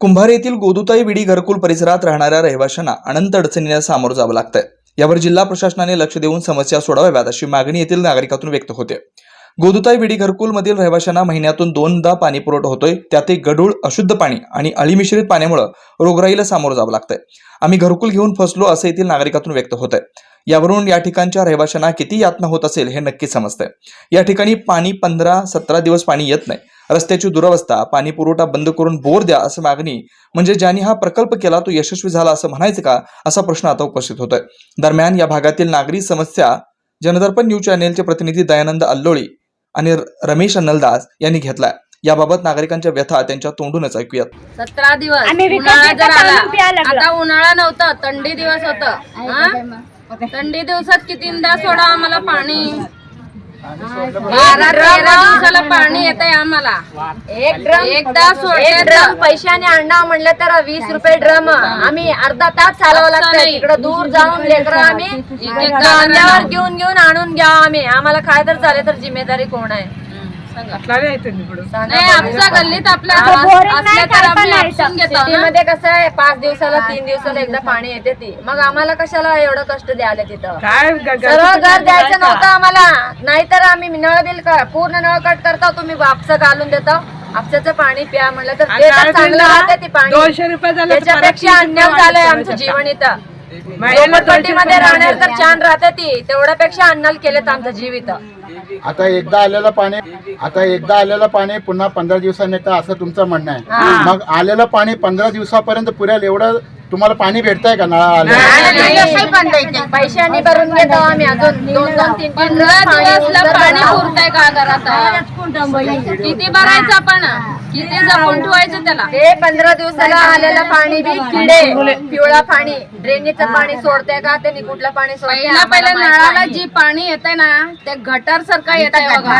कुंभार येथील गोदुताई विडी घरकुल परिसरात राहणाऱ्या रहिवाशांना अनंत अडचणीला सामोरं जावं लागतंय. यावर जिल्हा प्रशासनाने लक्ष देऊन समस्या सोडवाव्यात अशी मागणी येथील नागरिकातून व्यक्त होते. गोदुताई विडी घरकुल मधील रहिवाशांना महिन्यातून दोनदा पाणी पुरवठा होतोय त्यातही गढूळ अशुद्ध पाणी आणि अळीमिश्रित पाण्यामुळे रोगराईला सामोरं जावं लागतंय. आम्ही घरकुल घेऊन फसलो असं येथील नागरिकातून व्यक्त होत आहे यावरून या ठिकाणच्या रहिवाशांना किती यातना होत असेल हे नक्की समजतंय. या ठिकाणी पाणी पंधरा सतरा दिवस पाणी येत नाही. रस्त्याची दुरवस्था पाणी पुरवठा बंद करून बोर द्या असं मागणी म्हणजे ज्यांनी हा प्रकल्प केला तो यशस्वी झाला असं म्हणायचं का? असा प्रश्न आता उपस्थित होतोय. दरम्यान या भागातील नागरी समस्या जनदर्पण न्यूज चॅनेलचे प्रतिनिधी दयानंद अल्लोळी आणि रमेश अन्नलदास यांनी घेतलाय. याबाबत नागरिकांच्या व्यथा त्यांच्या तोंडूनच ऐकूयात. सतरा दिवस. उन्हाळा जर आला. आता उन्हाळा नव्हतं थंडी दिवस होत. थंडी दिवसात कितींदा सोडा आम्हाला पाणी? बारा तेरा दिवसाला पाणी येत आहे आम्हाला. एक ड्रम एकदा एक ड्रम पैशाने आणणार म्हणलं तर वीस रुपये ड्रम. आम्ही अर्धा तास चालवावं असं लागतं नाही. तिकडं दूर जाऊन लेकर आम्ही कांद्यावर घेऊन घेऊन आणून घ्या आम्ही. आम्हाला काय तर झाले तर जिम्मेदारी कोण आहे? नाही आमच्या गल्लीत आपल्या आता boring असल्या नाही तर काढता आम्ही नाही आपसून घेतो ना. सिटीमध्ये कसं आहे पाच दिवसाला तीन दिवसाला एकदा पाणी येते ती. मग आम्हाला कशाला एवढं कष्ट द्यायला तिथं? सरळ घर द्यायचं नव्हतं आम्हाला. नाहीतर आम्ही नळ बिल क- पूर्ण नळ कट करता तुम्ही वापस घालून देता. आपसाचं पाणी प्या म्हणलं तर ते चांगलं राहते ती पाणी. दोनशे रुपये झाले तर परत त्याच्यापेक्षा तीनशे अन्याय रुपये झालंय आमचं. जीवन इथं. महिन्याला दोनशे मध्ये राहणार तर. छान राहते ती. तेवढ्यापेक्षा अन्नाल केलेत आमचं जीव इथं. आता एकदा आलेलं पाणी आता एकदा आलेलं पाणी पुन्हा पंधरा दिवसांनी येतं असं तुमचं म्हणणं आहे. मग आलेलं पाणी पंधरा दिवसापर्यंत पुरेल एवढं तुम्हाला पाणी भेटतंय का नळा आलं पैशाने भरून घेतो आम्ही. अजून दोन दोन तीन तीन पंधरा दिवसला दिवस पाणी पुरतंय का घरात किती भरायचं आपण? किती जपून ठेवायचं त्याला? ते पंधरा दिवसाला आलेलं पाणी बी किडे. पिवळा पाणी. ड्रेनेजचं पाणी सोडते का? ते पाणी सोडते पहिला पहिला नळाला जी पाणी येते ना ते गटर सारखं येत आहे बघा.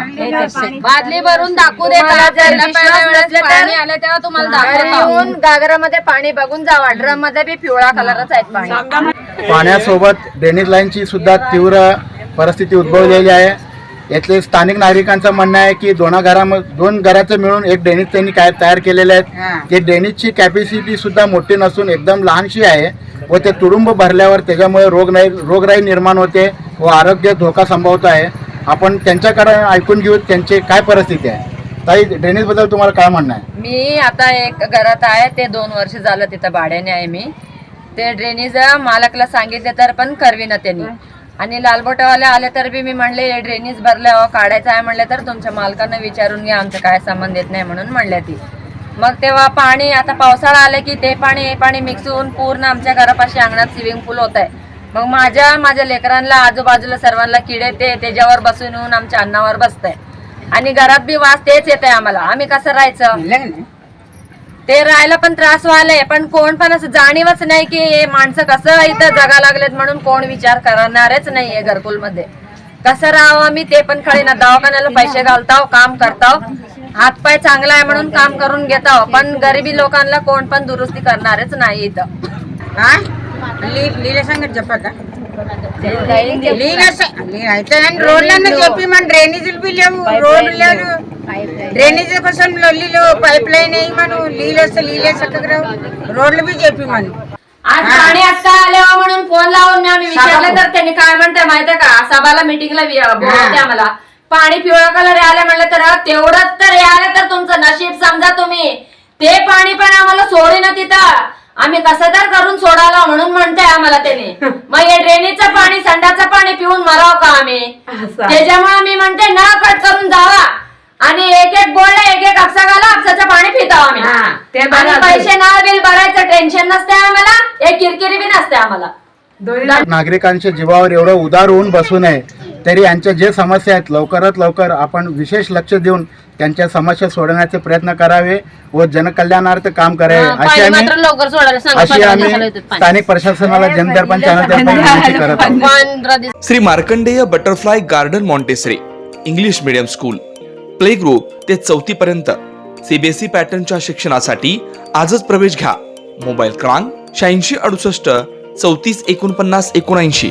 बादली भरून दाखवू दे पहिल्या पहिल्या वेळेस पाणी आलं तेव्हा तुम्हाला येऊन गागरामध्ये पाणी बघून जावा. ड्रममध्ये बी पिवळा कलरच आहेत पाणी. पाण्यासोबत ड्रेनेज लाईनची सुद्धा तीव्र परिस्थिती उद्भवलेली आहे. यातले स्थानिक नागरिकांचं म्हणणं आहे की दोन घरामध्ये दोन घराचं मिळून एक ड्रेनेज त्यांनी काय तयार केलेले आहेत ते ड्रेनेजची कॅपॅसिटी सुद्धा मोठी नसून एकदम लहानशी आहे व ते तुडुंब भरल्यावर त्याच्यामुळे रोग नाही रोगराई निर्माण होते व आरोग्य धोका संभवत आहे. आपण त्यांच्याकडे ऐकून घेऊ त्यांची काय परिस्थिती आहे. ताई ड्रेनेजबद्दल तुम्हाला काय म्हणणं आहे? मी आता एक घरात आहे ते दोन वर्ष झालं तिथं भाड्याने आहे मी. ते ड्रेनेज मालकला सांगितले तर पण करविना त्यांनी. आणि लालबोटवाले आले तर बी मी म्हणले हे ड्रेनेज भरल्यावर काढायचं आहे म्हणलं तर तुमच्या मालकानं विचारून घ्या आमचं काय संबंध येत नाही म्हणून म्हणल्या ती. मग तेव्हा पाणी आता पावसाळा आलं की ते पाणी हे पाणी मिक्स होऊन पूर्ण आमच्या घरापाशी अंगणात स्विमिंग पूल होत आहे मग माझ्या माझ्या लेकरांना आजूबाजूला सर्वांना किडे ते त्याच्यावर बसून येऊन आमच्या अन्नावर बसतंय. आणि घरात बी वास तेच येत आहे आम्हाला. आम्ही कसं राहायचं? ते राहायला पण त्रास व्हायलाय पण कोण पण असं जाणीवच नाही की हे माणसं कसं इथं जगा लागलेत म्हणून कोण विचार करणारच नाहीये घरकुलमध्ये कसं राहावं आम्ही ते पण ना. दवाखान्याला पैसे घालताव काम करताव. हातपाय चांगला आहे म्हणून काम करून घेताव पण गरिबी लोकांना कोण पण दुरुस्ती करणारच नाही इथं. हा? लिहिले सांगत जपा का? అయితే రోడ్లన్నీ చెప్పి మన డ్రైనేజీలు బి లేవు రోడ్లు లేవు డ్రైనేజీ కోసం లొల్లిలు పైప్ లైన్ వేయి మనం నీళ్ళు వస్తే నీళ్ళే చక్కగా రావు రోడ్లు బి చెప్పి మనం आज पाणी आता आल्यावर म्हणून फोन लावून मी आम्ही विचारलं तर त्यांनी काय म्हणते माहितीये का सभाला मिटिंगला बोलवते आम्हाला पाणी पिवळा कलर आलं म्हणलं तर तेवढंच तर आलं तर तुमचं नशीब समजा तुम्ही ते पाणी पण आम्हाला सोडे ना तिथं आम्ही कसं तर करून सोडायला म्हणून म्हणते आम्हाला त्याने. मग हे ड्रेनेजचं पाणी संडाचं पाणी पिऊन मराव का आम्ही? त्याच्यामुळे आम्ही म्हणते न कट करून जावा. आणि एक एक बोलला एक एक आपसा घाला आपसाचं पाणी पितो आम्ही. ते आणि पैसे ना बिल भरायचं टेन्शन नसते आम्हाला. एक किरकिरी बी नसते आम्हाला. नागरिकांच्या जीवावर एवढं उदार होऊन बसू नये. तरी यांच्या जे समस्या आहेत लवकरात लवकर आपण विशेष लक्ष देऊन त्यांच्या समस्या सोडवण्याचे प्रयत्न करावे व जनकल्याणार्थ काम करावे. अशी आम्ही अशी आम्ही स्थानिक प्रशासनाला जनदर्पण चॅनल करत आहोत. Shri Markandeya butterfly garden Montessori English medium school play group ते चौथी पर्यंत सीबीएसई पॅटर्नच्या शिक्षणासाठी आजच प्रवेश घ्या. मोबाईल क्रमांक शहाऐंशी अडुसष्ट चौतीस एकोणपन्नास एकोणऐंशी.